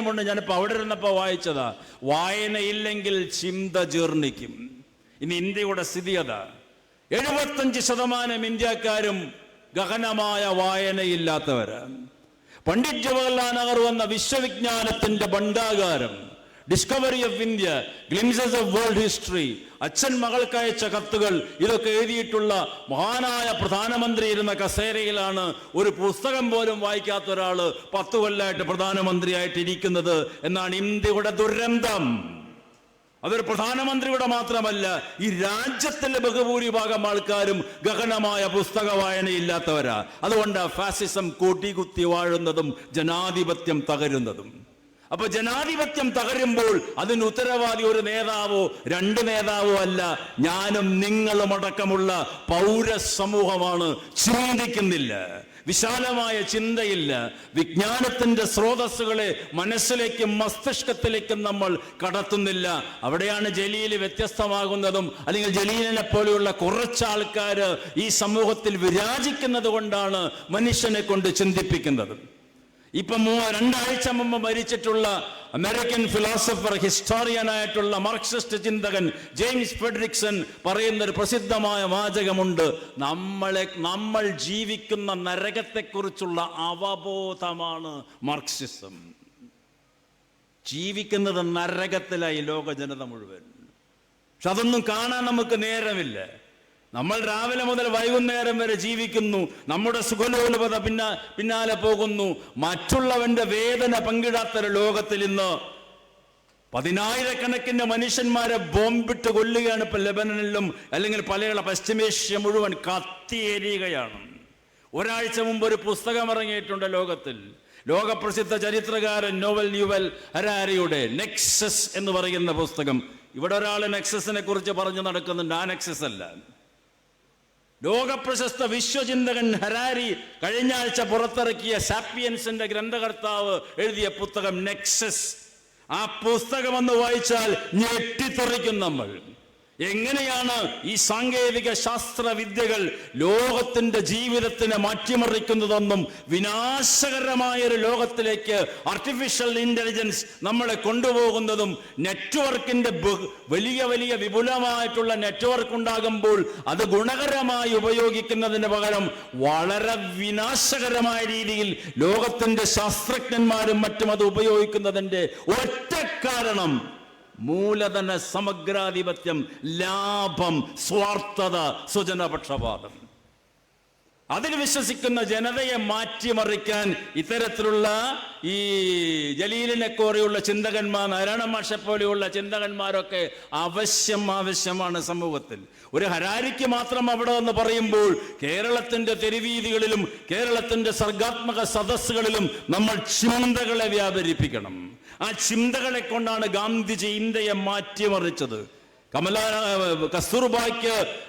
ണ്ട് ഞാനിപ്പോ അവിടെ ഇരുന്നപ്പോ വായിച്ചതാ. വായനയില്ലെങ്കിൽ ചിന്ത ജീർണിക്കും. ഇനി ഇന്ത്യയുടെ സ്ഥിതി അതാ. എഴുപത്തഞ്ച് ശതമാനം ഇന്ത്യക്കാരും ഗഹനമായ വായനയില്ലാത്തവരാണ് പണ്ഡിറ്റ് ജവഹർലാൽ നെഹ്റു എന്ന വിശ്വവിജ്ഞാനത്തിന്റെ ഭണ്ഡാകാരം discovery of India glimpses of world history അച്ഛൻ മകൾക്കയച്ച കത്തുകൾ ഇതൊക്കെ എഴുതിയിട്ടുള്ള മഹാനായ പ്രധാനമന്ത്രി ഇരുന്ന കസേരയിലാണ് ഒരു പുസ്തകം പോലും വായിക്കാത്ത ഒരാൾ പത്ത് കൊല്ലമായിട്ട് പ്രധാനമന്ത്രിയായിട്ട് ഇരിക്കുന്നത് എന്നാണ് ഇന്ത്യയുടെ ദുരന്തം. അതൊരു പ്രധാനമന്ത്രിയുടെ മാത്രമല്ല ഈ രാജ്യത്തിന്റെ ബഹുഭൂരിഭാഗം ആൾക്കാരും ഗഹനമായ പുസ്തക വായനയില്ലാത്തവരാ. അതുകൊണ്ട് ഫാസിസം കൂട്ടികുത്തി വാഴുന്നതും ജനാധിപത്യം തകരുന്നതും. അപ്പൊ ജനാധിപത്യം തകരുമ്പോൾ അതിന് ഉത്തരവാദി ഒരു നേതാവോ രണ്ട് നേതാവോ അല്ല. ഞാനും നിങ്ങളും അടക്കമുള്ള പൗര സമൂഹമാണ്. ചിന്തിക്കുന്നില്ല. വിശാലമായ ചിന്തയില്ല. വിജ്ഞാനത്തിന്റെ സ്രോതസ്സുകളെ മനസ്സിലേക്കും മസ്തിഷ്കത്തിലേക്കും നമ്മൾ കടത്തുന്നില്ല. അവിടെയാണ് ജലീൽ വ്യത്യസ്തമാകുന്നതും അല്ലെങ്കിൽ ജലീലിനെ പോലെയുള്ള കുറച്ച് ആൾക്കാർ ഈ സമൂഹത്തിൽ വിരാജിക്കുന്നത് കൊണ്ടാണ് മനുഷ്യനെ കൊണ്ട് ചിന്തിപ്പിക്കുന്നത്. ഇപ്പൊ രണ്ടാഴ്ച മുമ്പ് മരിച്ചിട്ടുള്ള അമേരിക്കൻ ഫിലോസഫർ ഹിസ്റ്റോറിയനായിട്ടുള്ള മാർക്സിസ്റ്റ് ചിന്തകൻ ജെയിംസ് ഫെഡറിക്സൺ പറയുന്ന ഒരു പ്രസിദ്ധമായ വാചകമുണ്ട്. നമ്മളെ നമ്മൾ ജീവിക്കുന്ന നരകത്തെക്കുറിച്ചുള്ള അവബോധമാണ് മാർക്സിസം. ജീവിക്കുന്നത് നരകത്തിലായി ലോക ജനത മുഴുവൻ. പക്ഷെ അതൊന്നും കാണാൻ നമുക്ക് നേരമില്ല. നമ്മൾ രാവിലെ മുതൽ വൈകുന്നേരം വരെ ജീവിക്കുന്നു. നമ്മുടെ സുഖലോലുപത പിന്നാ പിന്നാലെ പോകുന്നു. മറ്റുള്ളവന്റെ വേദന പങ്കിടാത്തൊരു ലോകത്തിൽ ഇന്ന് പതിനായിരക്കണക്കിന് മനുഷ്യന്മാരെ ബോംബിട്ട് കൊല്ലുകയാണ് ഇപ്പൊ ലെബനനിലും അല്ലെങ്കിൽ പലയുള്ള പശ്ചിമേഷ്യ മുഴുവൻ കത്തിയേരിയുകയാണ്. ഒരാഴ്ച മുമ്പ് ഒരു പുസ്തകം ഇറങ്ങിയിട്ടുണ്ട് ലോകത്തിൽ. ലോകപ്രസിദ്ധ ചരിത്രകാരൻ നോവൽ ന്യൂവൽ ഹരാരിയുടെ നെക്സസ് എന്ന് പറയുന്ന പുസ്തകം. ഇവിടെ ഒരാൾ നെക്സസിനെ കുറിച്ച് പറഞ്ഞു നടക്കുന്നുണ്ട്. ആ നെക്സസ് അല്ല ലോകപ്രശസ്ത വിശ്വചിന്തകൻ ഹരാരി കഴിഞ്ഞ ആഴ്ച പുറത്തിറക്കിയ സാപ്പിയൻസിന്റെ ഗ്രന്ഥകർത്താവ് എഴുതിയ പുസ്തകം നെക്സസ്. ആ പുസ്തകം ഒന്ന് വായിച്ചാൽ ഞെട്ടിത്തെറിക്കും നമ്മൾ. എങ്ങനെയാണ് ഈ സാങ്കേതിക ശാസ്ത്ര വിദ്യകൾ ലോകത്തിന്റെ ജീവിതത്തിനെ മാറ്റിമറിക്കുന്നതെന്നും വിനാശകരമായ ഒരു ലോകത്തിലേക്ക് ആർട്ടിഫിഷ്യൽ ഇന്റലിജൻസ് നമ്മളെ കൊണ്ടുപോകുന്നതും നെറ്റ്വർക്കിന്റെ വലിയ വലിയ വിപുലമായിട്ടുള്ള നെറ്റ്വർക്ക് ഉണ്ടാകുമ്പോൾ അത് ഗുണകരമായി ഉപയോഗിക്കുന്നതിന് പകരം വളരെ വിനാശകരമായ രീതിയിൽ ലോകത്തിന്റെ ശാസ്ത്രജ്ഞന്മാരും മറ്റും അത് ഉപയോഗിക്കുന്നതിന്റെ ഒറ്റ കാരണം മൂലധന സമഗ്രാധിപത്യം ലാഭം സ്വാർത്ഥത സ്വജനപക്ഷപാതം. അതിൽ വിശ്വസിക്കുന്ന ജനതയെ മാറ്റിമറിക്കാൻ ഇത്തരത്തിലുള്ള ഈ ജലീലിനെ കോറിയുള്ള ചിന്തകന്മാർ നാരായണ മാഷെ പോലെയുള്ള ചിന്തകന്മാരൊക്കെ ആവശ്യം ആവശ്യമാണ് സമൂഹത്തിൽ. ഒരു ഹരാരിക്ക് മാത്രം അവിടെ എന്ന് പറയുമ്പോൾ കേരളത്തിന്റെ തെരുവീതികളിലും കേരളത്തിന്റെ സർഗാത്മക സദസ്സുകളിലും നമ്മൾ ചിന്തകളെ വ്യാപരിപ്പിക്കണം. ആ ചിന്തകളെ കൊണ്ടാണ് ഗാന്ധിജി ഇന്ത്യയെ മാറ്റിമറിച്ചത്. കമല കസ്തൂർബായ്ക്ക്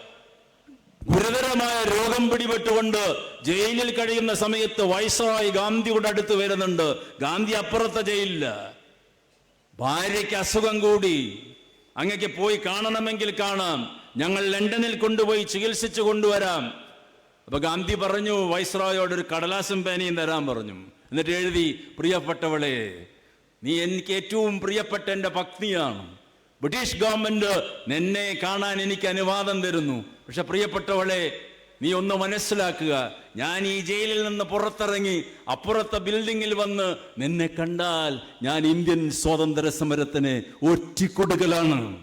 ഗുരുതരമായ രോഗം പിടിപെട്ടുകൊണ്ട് ജയിലിൽ കഴിയുന്ന സമയത്ത് വയസ്സായി ഗാന്ധിയുടെ അടുത്ത് വരുന്നുണ്ട്. ഗാന്ധി അപ്പുറത്തെ ജയിലിൽ. ഭാര്യയ്ക്ക് അസുഖം കൂടി. അങ്ങക്ക് പോയി കാണണമെങ്കിൽ കാണാം. ഞങ്ങൾ ലണ്ടനിൽ കൊണ്ടുപോയി ചികിത്സിച്ചു കൊണ്ടുവരാം. അപ്പൊ ഗാന്ധി പറഞ്ഞു വൈസ്രോയോട് ഒരു കടലാസും പേനയും തരാൻ പറഞ്ഞു. എന്നിട്ട് എഴുതി പ്രിയപ്പെട്ടവളെ നീ എനിക്ക് ഏറ്റവും പ്രിയപ്പെട്ട എന്റെ പത്നിയാണ് ബ്രിട്ടീഷ് ഗവൺമെന്റ് നിന്നെ കാണാൻ എനിക്ക് അനുവാദം തരുന്നു. പക്ഷെ പ്രിയപ്പെട്ടവളെ നീ ഒന്ന് മനസ്സിലാക്കുക. ഞാൻ ഈ ജയിലിൽ നിന്ന് പുറത്തിറങ്ങി അപ്പുറത്തെ ബിൽഡിങ്ങിൽ വന്ന് നിന്നെ കണ്ടാൽ ഞാൻ ഇന്ത്യൻ സ്വാതന്ത്ര്യ സമരത്തിന് ഒറ്റിക്കൊടുക്കലാണ്.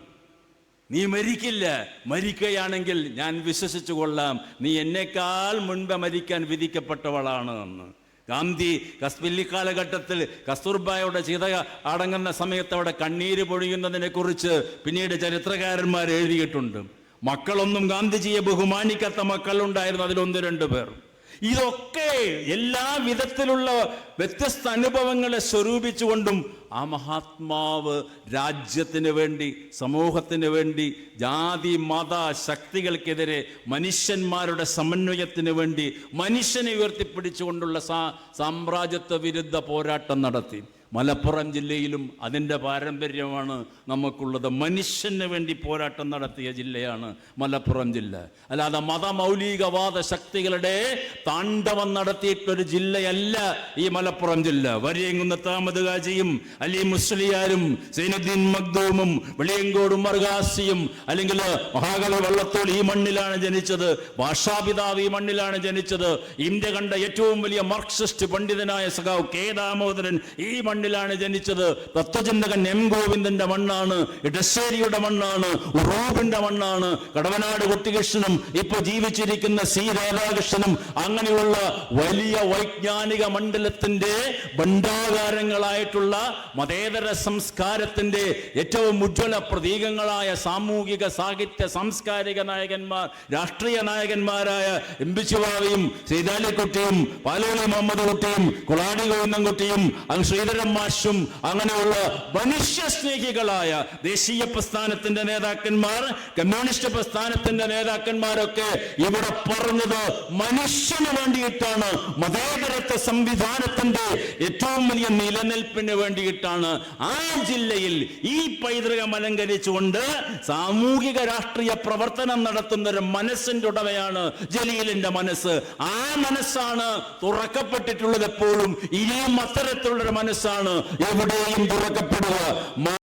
നീ മരിക്കില്ല. മരിക്കുകയാണെങ്കിൽ ഞാൻ വിശ്വസിച്ചു കൊള്ളാം. നീ എന്നെക്കാൾ മുൻപ് മരിക്കാൻ വിധിക്കപ്പെട്ടവളാണ് എന്ന്. ഗാന്ധി കസ്പില്ലി കാലഘട്ടത്തിൽ കസ്തൂർബായുടെ ചിത അടങ്ങുന്ന സമയത്ത് അവിടെ കണ്ണീര് പൊഴിയുന്നതിനെ കുറിച്ച് പിന്നീട് ചരിത്രകാരന്മാർ എഴുതിയിട്ടുണ്ട്. മക്കളൊന്നും ഗാന്ധിജിയെ ബഹുമാനിക്കാത്ത മക്കളുണ്ടായിരുന്നു അതിലൊന്ന് രണ്ട് പേർ. ഇതൊക്കെ എല്ലാ വിധത്തിലുള്ള വ്യത്യസ്ത അനുഭവങ്ങളെ സ്വരൂപിച്ചുകൊണ്ടും ആ മഹാത്മാവ് രാജ്യത്തിന് വേണ്ടി സമൂഹത്തിന് വേണ്ടി ജാതി മത ശക്തികൾക്കെതിരെ മനുഷ്യന്മാരുടെ സമന്വയത്തിന് വേണ്ടി മനുഷ്യനെ ഉയർത്തിപ്പിടിച്ചുകൊണ്ടുള്ള സാമ്രാജ്യത്വ വിരുദ്ധ പോരാട്ടം നടത്തി. മലപ്പുറം ജില്ലയിലും അതിന്റെ പാരമ്പര്യമാണ് നമുക്കുള്ളത്. മനുഷ്യന് വേണ്ടി പോരാട്ടം നടത്തിയ ജില്ലയാണ് മലപ്പുറം ജില്ല. അല്ലാതെ മതമൗലികവാദ ശക്തികളുടെ താണ്ഡവം നടത്തിയിട്ടൊരു ജില്ലയല്ല ഈ മലപ്പുറം ജില്ല. വരിയങ്കുന്നത്ത് അഹമ്മദ് അലി മുസ്ലിയാരും സൈനുദ്ദീൻ മഗ്ദൂമും വെളിയങ്കോടും മർഗാസിയും അല്ലെങ്കിൽ മഹാകവി വള്ളത്തോൾ ഈ മണ്ണിലാണ് ജനിച്ചത് ഭാഷാപിതാവ് ഈ മണ്ണിലാണ് ജനിച്ചത് ഇന്ത്യ കണ്ട ഏറ്റവും വലിയ മാർക്സിസ്റ്റ് പണ്ഡിതനായ സഖാവ് കെ ദാമോദരൻ ഈ മണ്ണിലാണ് ജനിച്ചത്. തത്വചിന്തകൻ എം ഗോവിന്ദന്റെ മണ്ണാണ്. ഇടശ്ശേരിയുടെ മണ്ണാണ്. ഉറൂബിന്റെ മണ്ണാണ്. കടവനാട് കുട്ടികൃഷ്ണനും ഇപ്പൊ ജീവിച്ചിരിക്കുന്ന സി രാധാകൃഷ്ണനും അങ്ങനെയുള്ള വലിയ വൈജ്ഞാനിക മണ്ഡലത്തിന്റെ ഭണ്ഡാകാരങ്ങളായിട്ടുള്ള മതേതര സംസ്കാരത്തിന്റെ ഏറ്റവും ഉജ്ജ്വല പ്രതീകങ്ങളായ സാമൂഹിക സാഹിത്യ സാംസ്കാരിക നായകന്മാർ രാഷ്ട്രീയ നായകന്മാരായ എം പി ശിവാവിയും സീതാലിക്കുട്ടിയും പാലോളി മുഹമ്മദ് കുട്ടിയും കുളാടി ഗോവിന്ദൻകുട്ടിയും അങ്ങ് ശ്രീധരൻ മാഷും അങ്ങനെയുള്ള മനുഷ്യ സ്നേഹികളായ ദേശീയ പ്രസ്ഥാനത്തിന്റെ നേതാക്കന്മാർ കമ്മ്യൂണിസ്റ്റ് പ്രസ്ഥാനത്തിന്റെ നേതാക്കന്മാരൊക്കെ ഇവിടെ പറഞ്ഞത് മനുഷ്യന് വേണ്ടിയിട്ടാണ്. മതേതരത്വ സംവിധാനത്തിന്റെ ഏറ്റവും വലിയ നിലനിൽപ്പിന് വേണ്ടിയിട്ടാണ് ആ ജില്ലയിൽ ഈ പൈതൃകം അലങ്കരിച്ചുകൊണ്ട് സാമൂഹിക രാഷ്ട്രീയ പ്രവർത്തനം നടത്തുന്ന ഒരു മനസ്സിന്റെ ഉടമയാണ് ജലീലിന്റെ മനസ്സ്. ആ മനസ്സാണ് തുറക്കപ്പെട്ടിട്ടുള്ളത് എപ്പോഴും ഇനിയും അത്തരത്തിലുള്ളൊരു മനസ്സാണ് എവിടെയും തുറക്കപ്പെടുക.